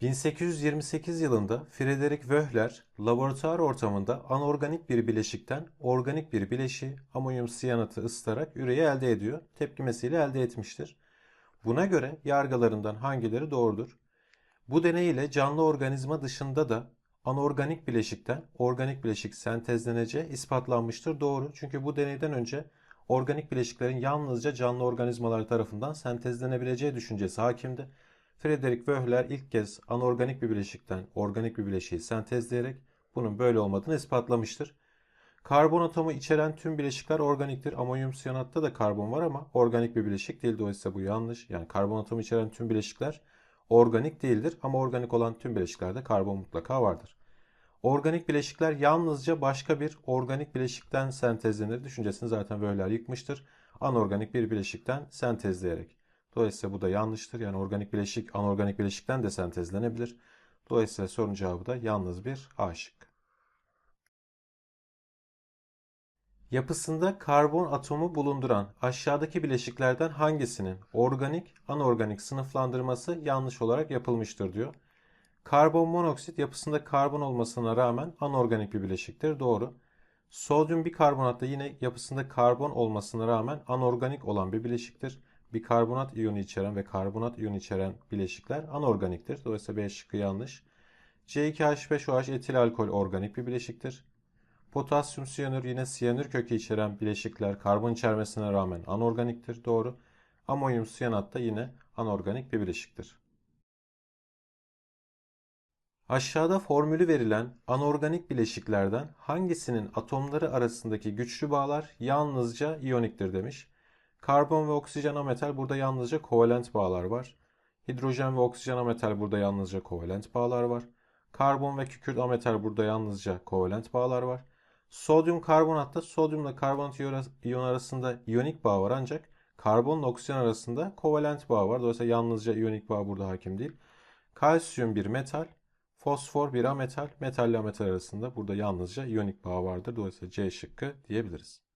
1828 yılında Friedrich Wöhler laboratuvar ortamında anorganik bir bileşikten organik bir bileşiği amonyum siyanatı ısıtarak üreyi elde ediyor. Tepkimesiyle elde etmiştir. Buna göre yargılarından hangileri doğrudur? Bu deney ile canlı organizma dışında da anorganik bileşikten organik bileşik sentezleneceği ispatlanmıştır. Doğru. Çünkü bu deneyden önce organik bileşiklerin yalnızca canlı organizmalar tarafından sentezlenebileceği düşüncesi hakimdi. Friedrich Wöhler ilk kez anorganik bir bileşikten organik bir bileşiği sentezleyerek bunun böyle olmadığını ispatlamıştır. Karbon atomu içeren tüm bileşikler organiktir. Amonyum siyanatta da karbon var ama organik bir bileşik değil. Dolayısıyla bu yanlış. Yani karbon atomu içeren tüm bileşikler organik değildir ama organik olan tüm bileşiklerde karbon mutlaka vardır. Organik bileşikler yalnızca başka bir organik bileşikten sentezlenir. Düşüncesini zaten Wöhler yıkmıştır. Anorganik bir bileşikten sentezleyerek. Dolayısıyla bu da yanlıştır. Yani organik bileşik anorganik bileşikten de sentezlenebilir. Dolayısıyla sorunun cevabı da yalnız bir A. Yapısında karbon atomu bulunduran aşağıdaki bileşiklerden hangisinin organik, anorganik sınıflandırması yanlış olarak yapılmıştır diyor. Karbon monoksit yapısında karbon olmasına rağmen anorganik bir bileşiktir. Doğru. Sodyum bikarbonat da yine yapısında karbon olmasına rağmen anorganik olan bir bileşiktir. Bikarbonat iyonu içeren ve karbonat iyonu içeren bileşikler anorganiktir. Dolayısıyla B şıkkı yanlış. C2H5OH etil alkol organik bir bileşiktir. Potasyum siyanür yine siyanür kökü içeren bileşikler karbon içermesine rağmen anorganiktir. Doğru. Amonyum siyanat da yine anorganik bir bileşiktir. Aşağıda formülü verilen anorganik bileşiklerden hangisinin atomları arasındaki güçlü bağlar yalnızca iyoniktir demiş. Karbon ve oksijen ametal burada yalnızca kovalent bağlar var. Hidrojen ve oksijen ametal burada yalnızca kovalent bağlar var. Karbon ve kükürt ametal burada yalnızca kovalent bağlar var. Sodyum karbonatta sodyumla karbonat iyon arasında iyonik bağ var ancak karbonla oksijen arasında kovalent bağ var. Dolayısıyla yalnızca iyonik bağ burada hakim değil. Kalsiyum bir metal, fosfor bir ametal, metalle ametal arasında burada yalnızca iyonik bağ vardır. Dolayısıyla C şıkkı diyebiliriz.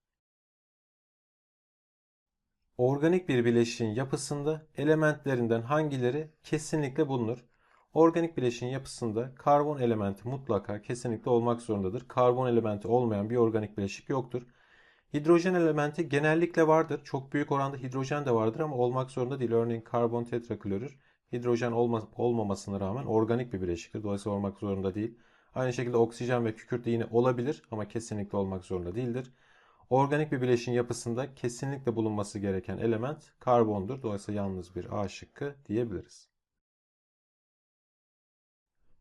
Organik bir bileşiğin yapısında elementlerinden hangileri kesinlikle bulunur? Organik bileşiğin yapısında karbon elementi mutlaka kesinlikle olmak zorundadır. Karbon elementi olmayan bir organik bileşik yoktur. Hidrojen elementi genellikle vardır. Çok büyük oranda hidrojen de vardır ama olmak zorunda değil. Örneğin karbon tetraklorür hidrojen olma, olmamasına rağmen organik bir bileşiktir. Dolayısıyla olmak zorunda değil. Aynı şekilde oksijen ve kükürt de yine olabilir ama kesinlikle olmak zorunda değildir. Organik bir bileşiğin yapısında kesinlikle bulunması gereken element karbondur. Dolayısıyla yalnız bir A şıkkı diyebiliriz.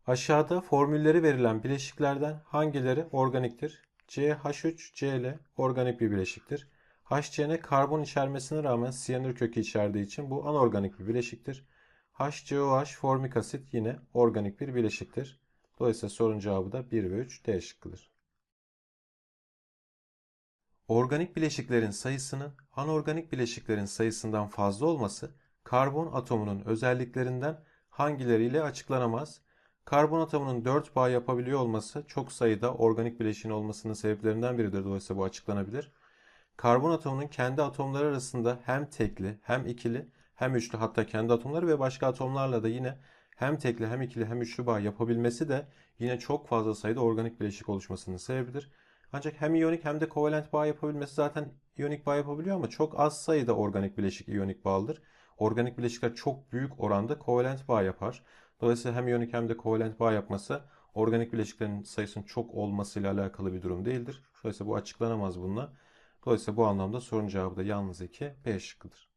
Aşağıda formülleri verilen bileşiklerden hangileri organiktir? CH3Cl organik bir bileşiktir. HCN karbon içermesine rağmen siyanür kökü içerdiği için bu anorganik bir bileşiktir. HCOH formik asit yine organik bir bileşiktir. Dolayısıyla sorun cevabı da 1 ve 3 D şıkkıdır. Organik bileşiklerin sayısının anorganik bileşiklerin sayısından fazla olması karbon atomunun özelliklerinden hangileriyle açıklanamaz? Karbon atomunun 4 bağ yapabiliyor olması çok sayıda organik bileşiğin olmasının sebeplerinden biridir. Dolayısıyla bu açıklanabilir. Karbon atomunun kendi atomları arasında hem tekli hem ikili hem üçlü hatta kendi atomları ve başka atomlarla da yine hem tekli hem ikili hem üçlü bağ yapabilmesi de yine çok fazla sayıda organik bileşik oluşmasının sebebidir. Ancak hem iyonik hem de kovalent bağ yapabilmesi zaten iyonik bağ yapabiliyor ama çok az sayıda organik bileşik iyonik bağlıdır. Organik bileşikler çok büyük oranda kovalent bağ yapar. Dolayısıyla hem iyonik hem de kovalent bağ yapması organik bileşiklerin sayısının çok olmasıyla alakalı bir durum değildir. Dolayısıyla bu açıklanamaz bununla. Dolayısıyla bu anlamda sorun cevabı da yalnız 2 B şıkkıdır.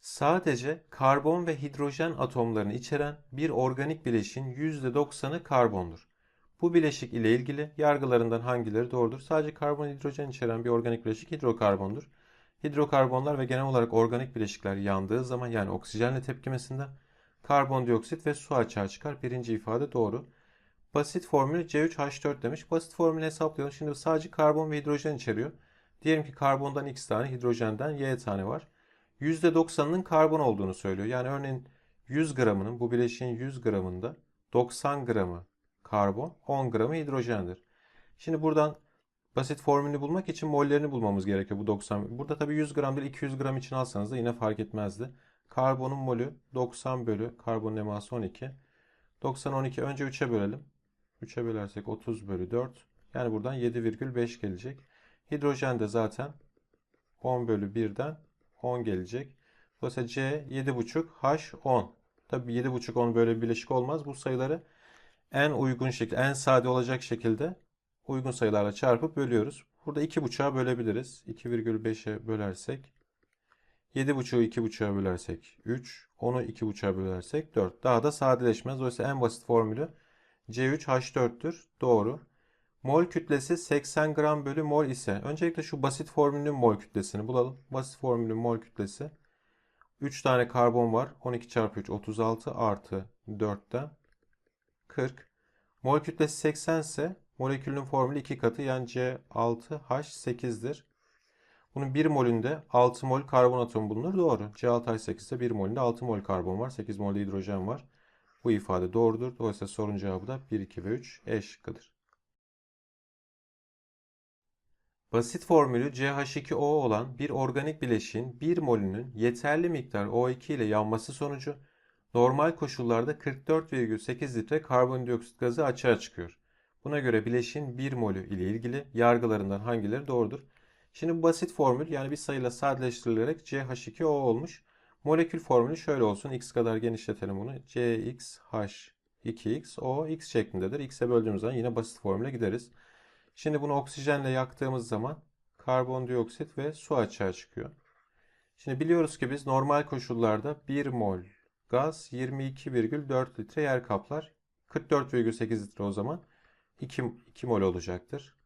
Sadece karbon ve hidrojen atomlarını içeren bir organik bileşiğin %90'ı karbondur. Bu bileşik ile ilgili yargılarından hangileri doğrudur? Sadece karbon hidrojen içeren bir organik bileşik hidrokarbondur. Hidrokarbonlar ve genel olarak organik bileşikler yandığı zaman yani oksijenle tepkimesinde karbondioksit ve su açığa çıkar. Birinci ifade doğru. Basit formül C3H4 demiş. Basit formülü hesaplayalım. Şimdi sadece karbon ve hidrojen içeriyor. Diyelim ki karbondan x tane, hidrojenden y tane var. %90'ının karbon olduğunu söylüyor. Yani örneğin 100 gramının bu bileşiğin 100 gramında 90 gramı karbon, 10 gramı hidrojendir. Şimdi buradan basit formülünü bulmak için mollerini bulmamız gerekiyor bu 90. Burada tabii 100 gram değil 200 gram için alsanız da yine fark etmezdi. Karbonun molü 90 bölü karbonun eması 12. 90 12 önce 3'e bölelim. 3'e bölersek 30 bölü 4. Yani buradan 7,5 gelecek. Hidrojen de zaten 10 bölü 1'den 10 gelecek. Dolayısıyla C 7,5 H 10. Tabii 7,5 10 böyle bir bileşik olmaz. Bu sayıları en uygun şekilde, en sade olacak şekilde uygun sayılarla çarpıp bölüyoruz. Burada 2,5'a bölebiliriz. 2,5'e bölersek 7,5'u 2,5'a bölersek 3, 10'u 2,5'a bölersek 4. Daha da sadeleşmez. Dolayısıyla en basit formülü C3H4'tür. Doğru. Mol kütlesi 80 gram bölü mol ise öncelikle şu basit formülün mol kütlesini bulalım. Basit formülün mol kütlesi 3 tane karbon var. 12 çarpı 3 36 artı 4'ten 40. Mol kütlesi 80 ise molekülün formülü 2 katı yani C6H8'dir. Bunun 1 molünde 6 mol karbon atomu bulunur. Doğru. C6H8 ise 1 molünde 6 mol karbon var. 8 mol hidrojen var. Bu ifade doğrudur. Dolayısıyla sorun cevabı da 1, 2 ve 3 E şıkkıdır. Basit formülü CH2O olan bir organik bileşiğin 1 molünün yeterli miktar O2 ile yanması sonucu normal koşullarda 44,8 litre karbondioksit gazı açığa çıkıyor. Buna göre bileşiğin 1 molü ile ilgili yargılarından hangileri doğrudur? Şimdi bu basit formül yani bir sayıyla sadeleştirilerek CH2O olmuş. Molekül formülü şöyle olsun. X kadar genişletelim bunu. CXH2X O X şeklindedir. X'e böldüğümüz zaman yine basit formüle gideriz. Şimdi bunu oksijenle yaktığımız zaman karbondioksit ve su açığa çıkıyor. Şimdi biliyoruz ki biz normal koşullarda 1 mol gaz 22,4 litre yer kaplar. 44,8 litre o zaman 2, 2 mol olacaktır.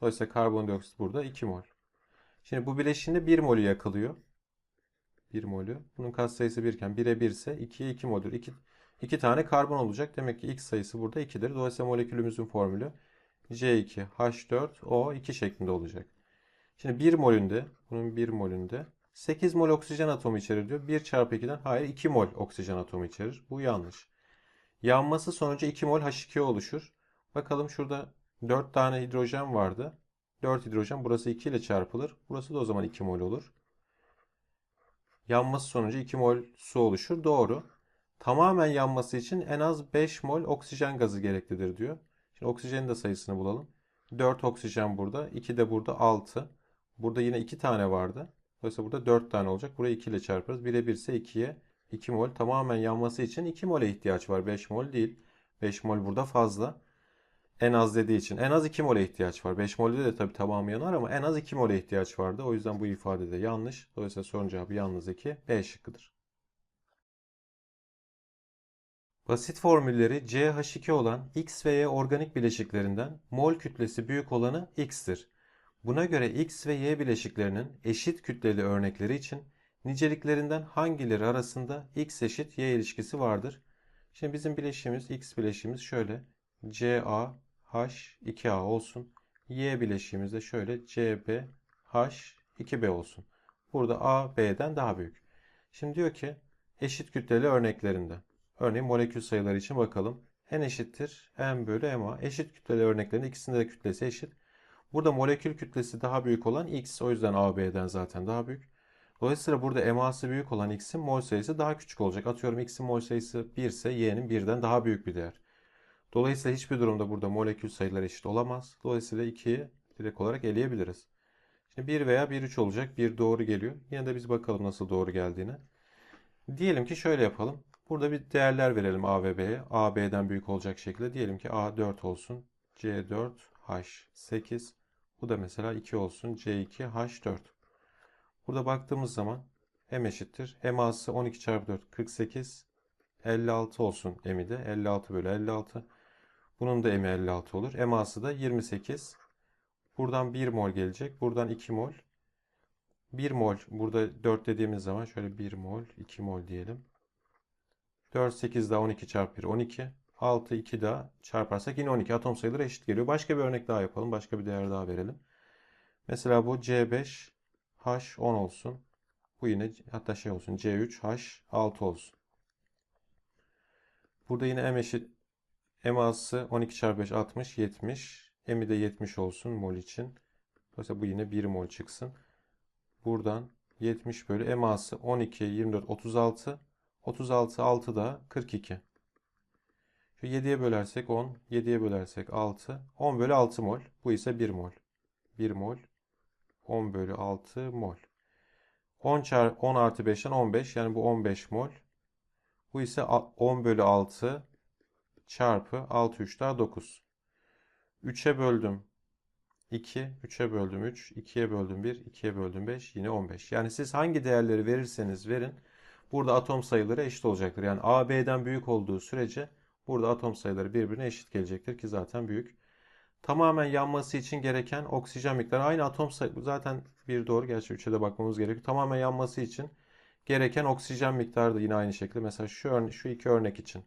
Dolayısıyla karbondioksit burada 2 mol. Şimdi bu bileşiğinde 1 molü yakılıyor. 1 molü. Bunun katsayısı 1 iken 1'e 1 ise 2'ye 2 moldür. 2, 2 tane karbon olacak. Demek ki X sayısı burada 2'dir. Dolayısıyla molekülümüzün formülü C2H4O2 şeklinde olacak. Şimdi 1 molünde, bunun 1 molünde 8 mol oksijen atomu içerir diyor. 1 çarpı 2'den hayır 2 mol oksijen atomu içerir. Bu yanlış. Yanması sonucu 2 mol H2O oluşur. Bakalım şurada 4 tane hidrojen vardı. 4 hidrojen burası 2 ile çarpılır. Burası da o zaman 2 mol olur. Yanması sonucu 2 mol su oluşur. Doğru. Tamamen yanması için en az 5 mol oksijen gazı gereklidir diyor. Şimdi oksijenin de sayısını bulalım. 4 oksijen burada. 2 de burada 6. Burada yine 2 tane vardı. Dolayısıyla burada 4 tane olacak. Burayı 2 ile çarparız. 1'e 1 ise 2'ye 2 mol. Tamamen yanması için 2 mole ihtiyaç var. 5 mol değil. 5 mol burada fazla. En az dediği için. En az 2 mole ihtiyaç var. 5 molde de tabii tamamı yanar ama en az 2 mole ihtiyaç vardı. O yüzden bu ifade de yanlış. Dolayısıyla sorun cevabı yalnız 2. B şıkkıdır. Basit formülleri CH2 olan X ve Y organik bileşiklerinden mol kütlesi büyük olanı X'tir. Buna göre X ve Y bileşiklerinin eşit kütleli örnekleri için niceliklerinden hangileri arasında X eşit Y ilişkisi vardır? Şimdi bizim bileşiğimiz X bileşiğimiz şöyle CA H2A olsun. Y bileşiğimiz de şöyle CB H2B olsun. Burada A B'den daha büyük. Şimdi diyor ki eşit kütleli örneklerinden. Örneğin molekül sayıları için bakalım. N eşittir M bölü MA. Eşit kütleli örneklerin ikisinde de kütlesi eşit. Burada molekül kütlesi daha büyük olan X. O yüzden AB'den zaten daha büyük. Dolayısıyla burada MA'sı büyük olan X'in mol sayısı daha küçük olacak. Atıyorum X'in mol sayısı 1 ise Y'nin birden daha büyük bir değer. Dolayısıyla hiçbir durumda burada molekül sayıları eşit olamaz. Dolayısıyla 2'yi direkt olarak eleyebiliriz. Şimdi 1 veya 1 3 olacak. 1 doğru geliyor. Yine de biz bakalım nasıl doğru geldiğine. Diyelim ki şöyle yapalım. Burada bir değerler verelim A ve B'ye. A B'den büyük olacak şekilde. Diyelim ki A 4 olsun. C4 H 8. Bu da mesela 2 olsun. C2 H4. Burada baktığımız zaman M eşittir. M A'sı 12 çarpı 4 48. 56 olsun M'i de. 56 bölü 56. Bunun da M'i 56 olur. M A'sı da 28. Buradan 1 mol gelecek. Buradan 2 mol. 1 mol. Burada 4 dediğimiz zaman şöyle 1 mol, 2 mol diyelim. 4, 8 daha 12 çarpı 1, 12. 6, 2 daha çarparsak yine 12. Atom sayıları eşit geliyor. Başka bir örnek daha yapalım. Başka bir değer daha verelim. Mesela bu C5 H10 olsun. Bu yine hatta şey olsun. C3 H6 olsun. Burada yine M eşit M A'sı 12 çarpı 5 60 70. M'i de 70 olsun mol için. Dolayısıyla bu yine 1 mol çıksın. Buradan 70 bölü eması 12, 24, 36. 36, 6 da 42. Şu 7'ye bölersek 10, 7'ye bölersek 6. 10 bölü 6 mol. Bu ise 1 mol. 1 mol. 10 bölü 6 mol. 10, çar 10 artı 5'ten 15. Yani bu 15 mol. Bu ise 10 bölü 6 çarpı 6 3 daha 9. 3'e böldüm 2, 3'e böldüm 3, 2'ye böldüm 1, 2'ye böldüm 5, yine 15. Yani siz hangi değerleri verirseniz verin burada atom sayıları eşit olacaktır. Yani A, B'den büyük olduğu sürece burada atom sayıları birbirine eşit gelecektir ki zaten büyük. Tamamen yanması için gereken oksijen miktarı aynı atom sayı zaten bir doğru gerçi 3'e de bakmamız gerekiyor. Tamamen yanması için gereken oksijen miktarı da yine aynı şekilde. Mesela şu örne şu iki örnek için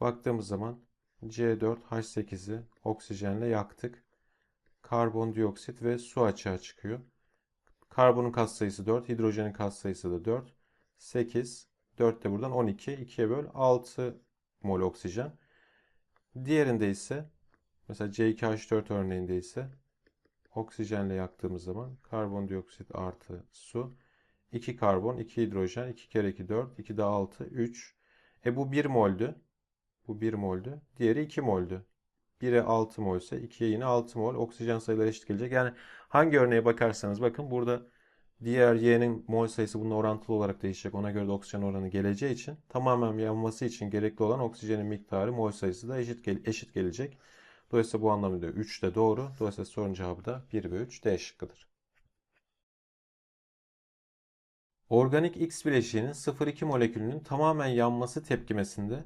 baktığımız zaman C4H8'i oksijenle yaktık. Karbondioksit ve su açığa çıkıyor. Karbonun katsayısı 4, hidrojenin katsayısı da 4. 8, 4 de buradan 12, 2'ye böl 6 mol oksijen. Diğerinde ise mesela C2H4 örneğinde ise oksijenle yaktığımız zaman karbondioksit artı su 2 karbon, 2 hidrojen, 2 kere 2 4, 2 daha 6, 3. E bu 1 moldü. Bu 1 moldü. Diğeri 2 moldü. 1'e 6 mol ise 2'ye yine 6 mol. Oksijen sayıları eşit gelecek. Yani hangi örneğe bakarsanız bakın burada diğer Y'nin mol sayısı bununla orantılı olarak değişecek. Ona göre de oksijen oranı geleceği için tamamen yanması için gerekli olan oksijenin miktarı mol sayısı da eşit, gel eşit gelecek. Dolayısıyla bu anlamda 3 de doğru. Dolayısıyla sorunun cevabı da 1 ve 3 D şıkkıdır. Organik X bileşiğinin 0,2 molekülünün tamamen yanması tepkimesinde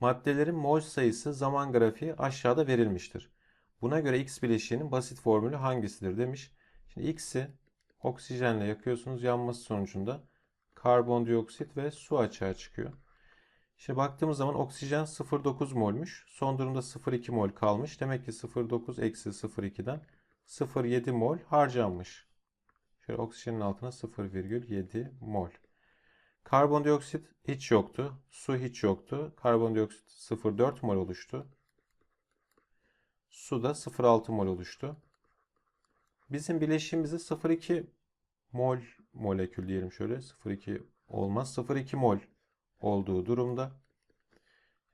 maddelerin mol sayısı zaman grafiği aşağıda verilmiştir. Buna göre X bileşiğinin basit formülü hangisidir demiş. Şimdi X'i oksijenle yakıyorsunuz. Yanması sonucunda karbondioksit ve su açığa çıkıyor. Şimdi baktığımız zaman oksijen 0,9 molmuş. Son durumda 0,2 mol kalmış. Demek ki 0,9 eksi 0,2'den 0,7 mol harcanmış. Şöyle oksijenin altına 0,7 mol. Karbondioksit hiç yoktu. Su hiç yoktu. Karbondioksit 0,4 mol oluştu. Su da 0,6 mol oluştu. Bizim bileşiğimizde 0,2 mol molekül diyelim şöyle. 0,2 olmaz. 0,2 mol olduğu durumda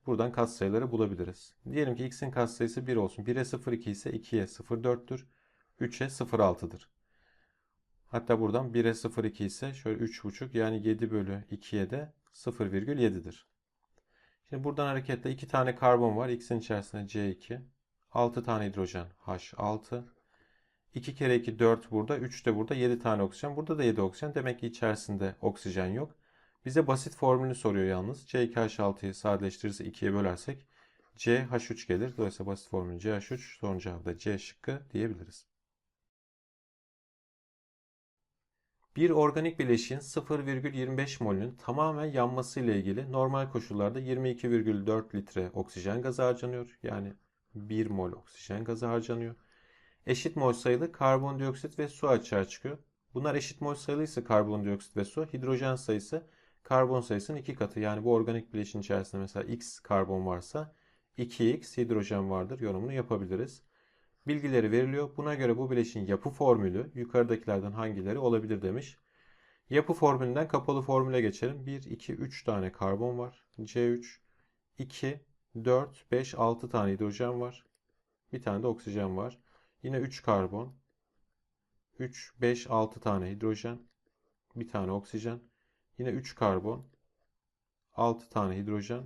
buradan katsayıları bulabiliriz. Diyelim ki x'in katsayısı 1 olsun. 1'e 0,2 ise 2'ye 0,4'tür. 3'e 0,6'dır. Hatta buradan 1'e 0,2 ise şöyle 3,5 yani 7 bölü 2'ye de 0,7'dir. Şimdi buradan hareketle 2 tane karbon var. X'in içerisinde C2. 6 tane hidrojen H6. 2 kere 2 4 burada. 3 de burada. 7 tane oksijen. Burada da 7 oksijen. Demek ki içerisinde oksijen yok. Bize basit formülünü soruyor yalnız. C2H6'yı sadeleştirirse 2'ye bölersek CH3 gelir. Dolayısıyla basit formülü CH3. Sorun cevabı da C şıkkı diyebiliriz. Bir organik bileşiğin 0,25 molünün tamamen yanması ile ilgili normal koşullarda 22,4 litre oksijen gazı harcanıyor. Yani 1 mol oksijen gazı harcanıyor. Eşit mol sayılı karbondioksit ve su açığa çıkıyor. Bunlar eşit mol sayılıysa karbondioksit ve su, hidrojen sayısı karbon sayısının iki katı. Yani bu organik bileşiğin içerisinde mesela X karbon varsa 2X hidrojen vardır yorumunu yapabiliriz bilgileri veriliyor. Buna göre bu bileşin yapı formülü yukarıdakilerden hangileri olabilir demiş. Yapı formülünden kapalı formüle geçelim. 1, 2, 3 tane karbon var. C3, 2, 4, 5, 6 tane hidrojen var. Bir tane de oksijen var. Yine 3 karbon. 3, 5, 6 tane hidrojen. Bir tane oksijen. Yine 3 karbon. 6 tane hidrojen.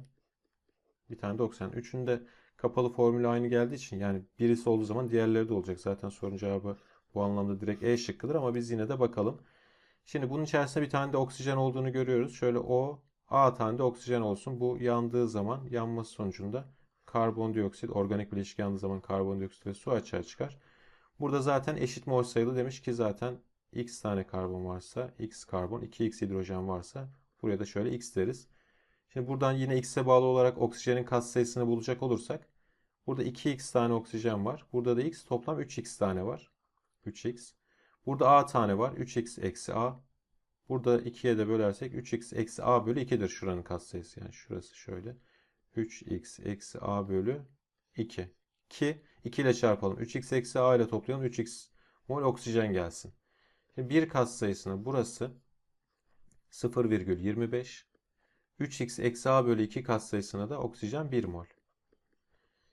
Bir tane de oksijen. Üçünde kapalı formülü aynı geldiği için yani birisi olduğu zaman diğerleri de olacak. Zaten sorun cevabı bu anlamda direkt E şıkkıdır ama biz yine de bakalım. Şimdi bunun içerisinde bir tane de oksijen olduğunu görüyoruz. Şöyle O, A tane de oksijen olsun. Bu yandığı zaman yanması sonucunda karbondioksit, organik bileşik yandığı zaman karbondioksit ve su açığa çıkar. Burada zaten eşit mol sayılı demiş ki zaten x tane karbon varsa x karbon, 2x hidrojen varsa buraya da şöyle x deriz. Şimdi buradan yine x'e bağlı olarak oksijenin katsayısını bulacak olursak burada 2x tane oksijen var. Burada da x toplam 3x tane var. 3x. Burada a tane var. 3x eksi a. Burada 2'ye de bölersek 3x eksi a bölü 2'dir şuranın katsayısı. Yani şurası şöyle. 3x eksi a bölü 2. Ki 2 ile çarpalım. 3x eksi a ile toplayalım. 3x mol oksijen gelsin. Şimdi bir katsayısına burası 0,25. 3x eksi a bölü 2 katsayısına da oksijen 1 mol.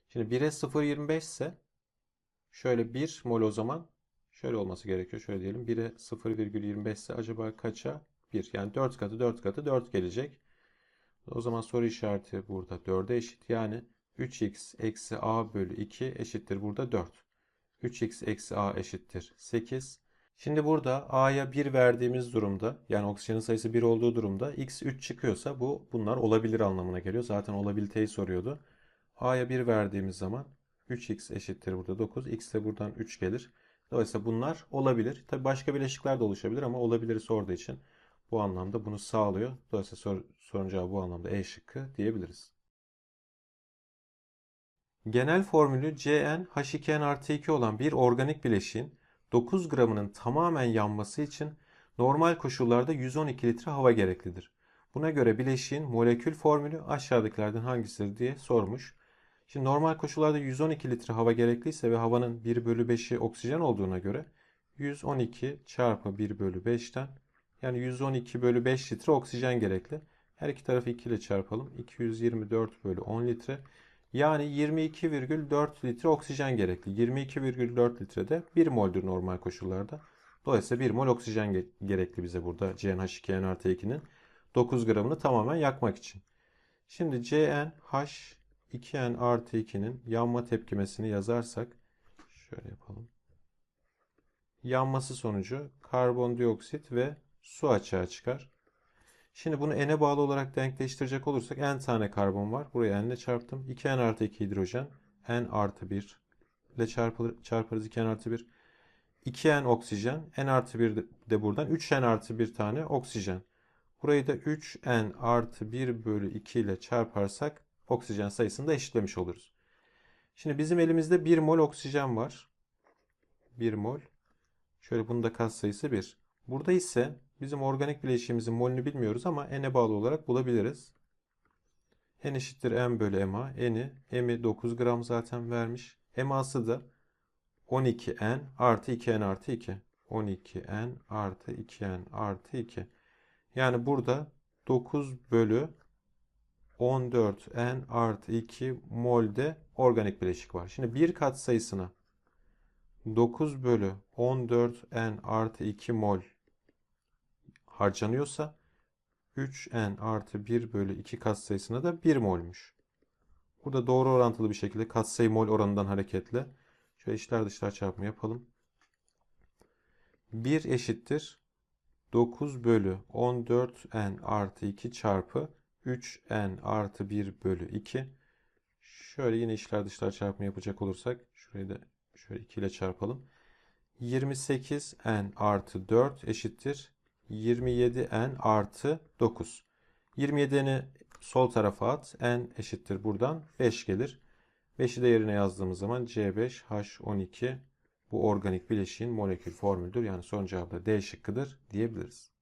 Şimdi 1'e 0,25 ise şöyle 1 mol o zaman şöyle olması gerekiyor. Şöyle diyelim 1'e 0,25 ise acaba kaça? 1. Yani 4 katı 4 katı 4 gelecek. O zaman soru işareti burada 4'e eşit. Yani 3x eksi a bölü 2 eşittir burada 4. 3x eksi a eşittir 8. Şimdi burada a'ya 1 verdiğimiz durumda yani oksijenin sayısı 1 olduğu durumda x 3 çıkıyorsa bu bunlar olabilir anlamına geliyor. Zaten olabiliteyi soruyordu. a'ya 1 verdiğimiz zaman 3x eşittir burada 9. x de buradan 3 gelir. Dolayısıyla bunlar olabilir. Tabi başka bileşikler de oluşabilir ama olabilir sorduğu için bu anlamda bunu sağlıyor. Dolayısıyla sor, sorunun cevabı bu anlamda E şıkkı diyebiliriz. Genel formülü Cn H2n artı 2 olan bir organik bileşiğin 9 gramının tamamen yanması için normal koşullarda 112 litre hava gereklidir. Buna göre bileşiğin molekül formülü aşağıdakilerden hangisidir diye sormuş. Şimdi normal koşullarda 112 litre hava gerekliyse ve havanın 1 bölü 5'i oksijen olduğuna göre 112 çarpı 1 bölü 5'ten yani 112 bölü 5 litre oksijen gerekli. Her iki tarafı 2 ile çarpalım. 224 bölü 10 litre. Yani 22,4 litre oksijen gerekli. 22,4 litrede 1 moldür normal koşullarda. Dolayısıyla 1 mol oksijen ge- gerekli bize burada CnH2n artı 2'nin 9 gramını tamamen yakmak için. Şimdi CnH2n artı 2'nin yanma tepkimesini yazarsak şöyle yapalım. Yanması sonucu karbondioksit ve su açığa çıkar. Şimdi bunu n'e bağlı olarak denkleştirecek olursak n tane karbon var. Buraya n ile çarptım. 2n artı 2 hidrojen. n artı 1 ile çarpılır, çarparız 2n artı 1. 2n oksijen. n artı 1 de, buradan. 3n artı 1 tane oksijen. Burayı da 3n artı 1 bölü 2 ile çarparsak oksijen sayısını da eşitlemiş oluruz. Şimdi bizim elimizde 1 mol oksijen var. 1 mol. Şöyle bunun da katsayısı 1. Burada ise bizim organik bileşiğimizin molünü bilmiyoruz ama n'e bağlı olarak bulabiliriz. n eşittir m bölü ma. n'i, m'i 9 gram zaten vermiş. ma'sı da 12n artı 2n artı 2. 12n artı 2n artı 2. Yani burada 9 bölü 14n artı 2 molde organik bileşik var. Şimdi bir kat sayısına 9 bölü 14n artı 2 mol harcanıyorsa 3n artı 1 bölü 2 katsayısına da 1 molmuş. Burada doğru orantılı bir şekilde katsayı mol oranından hareketle şöyle içler dışlar çarpımı yapalım. 1 eşittir 9 bölü 14n artı 2 çarpı 3n artı 1 bölü 2. Şöyle yine içler dışlar çarpımı yapacak olursak şurayı da şöyle 2 ile çarpalım. 28n artı 4 eşittir 27n artı 9. 27'ni sol tarafa at. n eşittir buradan 5 gelir. 5'i de yerine yazdığımız zaman C5H12 bu organik bileşiğin molekül formülüdür. Yani son cevabı da D şıkkıdır diyebiliriz.